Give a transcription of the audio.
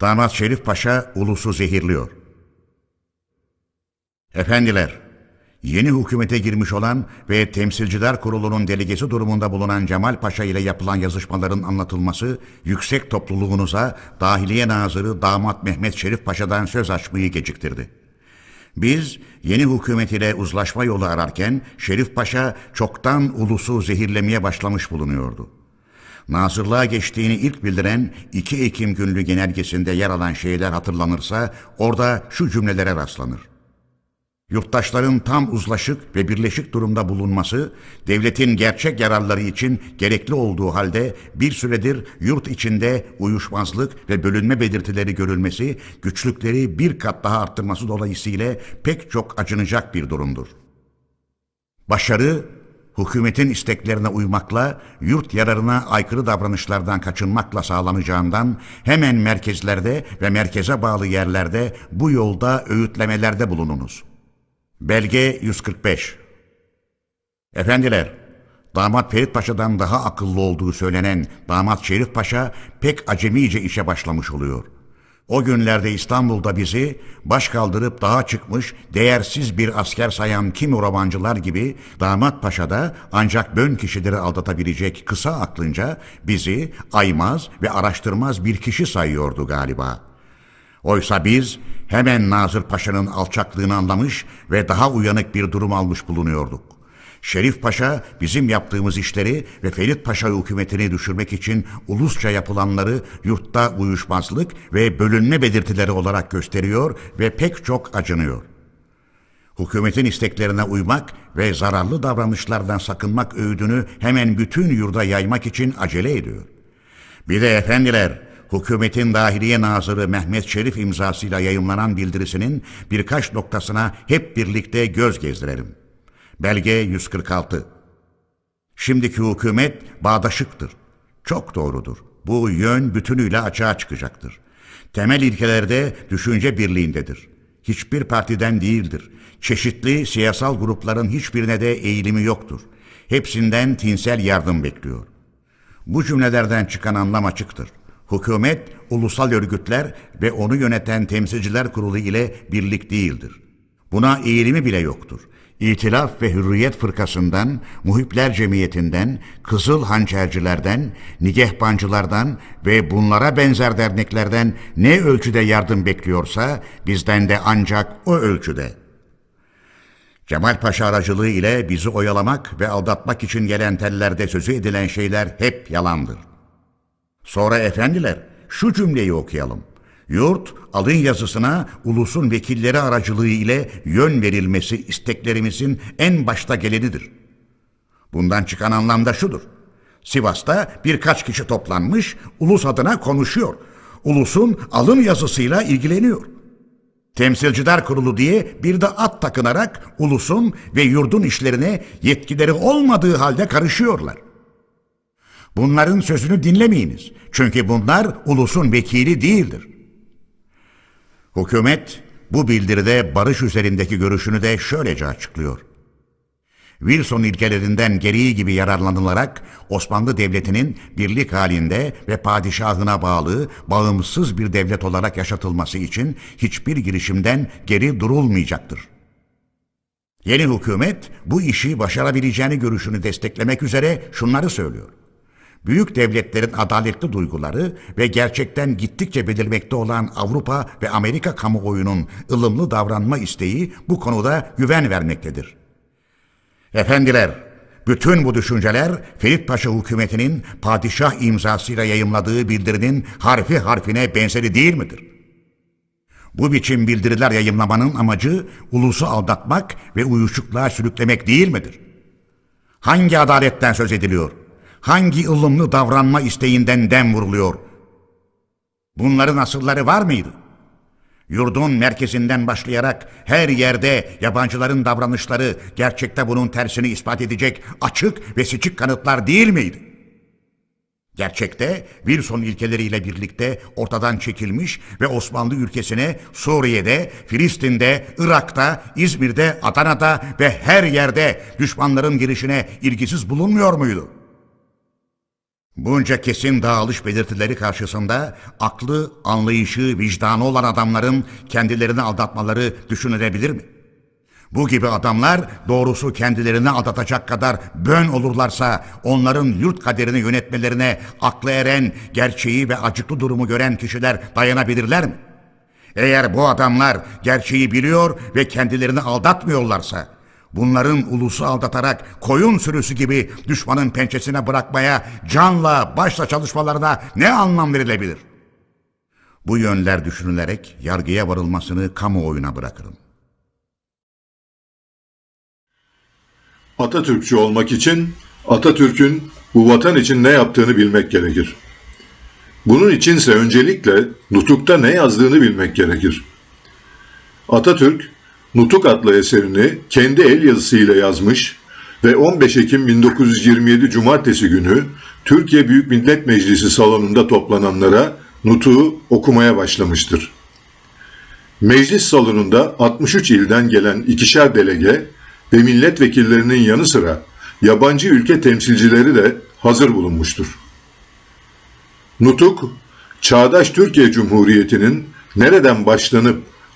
Damat Şerif Paşa ulusu zehirliyor. Efendiler, yeni hükümete girmiş olan ve Temsilciler Kurulu'nun delegesi durumunda bulunan Cemal Paşa ile yapılan yazışmaların anlatılması yüksek topluluğunuza Dahiliye Nazırı Damat Mehmet Şerif Paşa'dan söz açmayı geciktirdi. Biz yeni hükümet ile uzlaşma yolu ararken Şerif Paşa çoktan ulusu zehirlemeye başlamış bulunuyordu. Nazırlığa geçtiğini ilk bildiren 2 Ekim günlü genelgesinde yer alan şeyler hatırlanırsa orada şu cümlelere rastlanır. Yurttaşların tam uzlaşık ve birleşik durumda bulunması, devletin gerçek yararları için gerekli olduğu halde bir süredir yurt içinde uyuşmazlık ve bölünme belirtileri görülmesi, güçlükleri bir kat daha arttırması dolayısıyla pek çok acınacak bir durumdur. Başarı, hükümetin isteklerine uymakla, yurt yararına aykırı davranışlardan kaçınmakla sağlanacağından hemen merkezlerde ve merkeze bağlı yerlerde bu yolda öğütlemelerde bulununuz. Belge 145 Efendiler, damat Ferit Paşa'dan daha akıllı olduğu söylenen damat Şerif Paşa pek acemice işe başlamış oluyor. O günlerde İstanbul'da bizi baş kaldırıp dağa çıkmış değersiz bir asker sayan kimi romancılar gibi damat paşa da ancak bön kişileri aldatabilecek kısa aklınca bizi aymaz ve araştırmaz bir kişi sayıyordu galiba.'' Oysa biz hemen Nazır Paşa'nın alçaklığını anlamış ve daha uyanık bir durum almış bulunuyorduk. Şerif Paşa bizim yaptığımız işleri ve Ferit Paşa hükümetini düşürmek için ulusça yapılanları yurtta uyuşmazlık ve bölünme belirtileri olarak gösteriyor ve pek çok acınıyor. Hükümetin isteklerine uymak ve zararlı davranışlardan sakınmak öğüdünü hemen bütün yurda yaymak için acele ediyor. Bir de efendiler, hükümetin Dahiliye Nazırı Mehmet Şerif imzasıyla yayımlanan bildirisinin birkaç noktasına hep birlikte göz gezdirelim. Belge 146 Şimdiki hükümet bağdaşıktır. Çok doğrudur. Bu yön bütünüyle açığa çıkacaktır. Temel ilkelerde düşünce birliğindedir. Hiçbir partiden değildir. Çeşitli siyasal grupların hiçbirine de eğilimi yoktur. Hepsinden tinsel yardım bekliyor. Bu cümlelerden çıkan anlam açıktır. Hükümet, ulusal örgütler ve onu yöneten temsilciler kurulu ile birlik değildir. Buna eğilimi bile yoktur. İtilaf ve Hürriyet Fırkası'ndan, Muhipler Cemiyeti'nden, Kızıl Hançercilerden, Nigehbancılardan ve bunlara benzer derneklerden ne ölçüde yardım bekliyorsa bizden de ancak o ölçüde. Cemal Paşa aracılığı ile bizi oyalamak ve aldatmak için gelen tellerde sözü edilen şeyler hep yalandır. Sonra efendiler şu cümleyi okuyalım. Yurt alın yazısına ulusun vekilleri aracılığı ile yön verilmesi isteklerimizin en başta gelenidir. Bundan çıkan anlam da şudur. Sivas'ta birkaç kişi toplanmış, ulus adına konuşuyor. Ulusun alın yazısıyla ilgileniyor. Temsilciler Kurulu diye bir de at takınarak ulusun ve yurdun işlerine yetkileri olmadığı halde karışıyorlar. Bunların sözünü dinlemeyiniz. Çünkü bunlar ulusun vekili değildir. Hükümet bu bildiride barış üzerindeki görüşünü de şöylece açıklıyor. Wilson ilkelerinden gereği gibi yararlanılarak Osmanlı Devleti'nin birlik halinde ve padişahına bağlı, bağımsız bir devlet olarak yaşatılması için hiçbir girişimden geri durulmayacaktır. Yeni hükümet bu işi başarabileceğini görüşünü desteklemek üzere şunları söylüyor büyük devletlerin adaletli duyguları ve gerçekten gittikçe belirmekte olan Avrupa ve Amerika kamuoyunun ılımlı davranma isteği bu konuda güven vermektedir. Efendiler, bütün bu düşünceler Ferit Paşa hükümetinin padişah imzasıyla yayımladığı bildirinin harfi harfine benzeri değil midir? Bu biçim bildiriler yayımlamanın amacı ulusu aldatmak ve uyuşukluğa sürüklemek değil midir? Hangi adaletten söz ediliyor? Hangi ılımlı davranma isteğinden dem vuruluyor? Bunların asılları var mıydı? Yurdun merkezinden başlayarak her yerde yabancıların davranışları gerçekte bunun tersini ispat edecek açık ve seçik kanıtlar değil miydi? Gerçekte Wilson ilkeleriyle birlikte ortadan çekilmiş ve Osmanlı ülkesine Suriye'de, Filistin'de, Irak'ta, İzmir'de, Adana'da ve her yerde düşmanların girişine ilgisiz bulunmuyor muydu? Bunca kesin dağılış belirtileri karşısında aklı, anlayışı, vicdanı olan adamların kendilerini aldatmaları düşünülebilir mi? Bu gibi adamlar doğrusu kendilerini aldatacak kadar bön olurlarsa onların yurt kaderini yönetmelerine aklı eren, gerçeği ve acıklı durumu gören kişiler dayanabilirler mi? Eğer bu adamlar gerçeği biliyor ve kendilerini aldatmıyorlarsa, bunların ulusu aldatarak koyun sürüsü gibi düşmanın pençesine bırakmaya canla başla çalışmalarına ne anlam verilebilir? Bu yönler düşünülerek yargıya varılmasını kamuoyuna bırakırım. Atatürkçü olmak için Atatürk'ün bu vatan için ne yaptığını bilmek gerekir. Bunun içinse öncelikle Nutuk'ta ne yazdığını bilmek gerekir. Atatürk, Nutuk adlı eserini kendi el yazısıyla yazmış ve 15 Ekim 1927 Cumartesi günü Türkiye Büyük Millet Meclisi salonunda toplananlara Nutuk'u okumaya başlamıştır. Meclis salonunda 63 ilden gelen ikişer delege ve milletvekillerinin yanı sıra yabancı ülke temsilcileri de hazır bulunmuştur. Nutuk, çağdaş Türkiye Cumhuriyeti'nin nereden başlanıp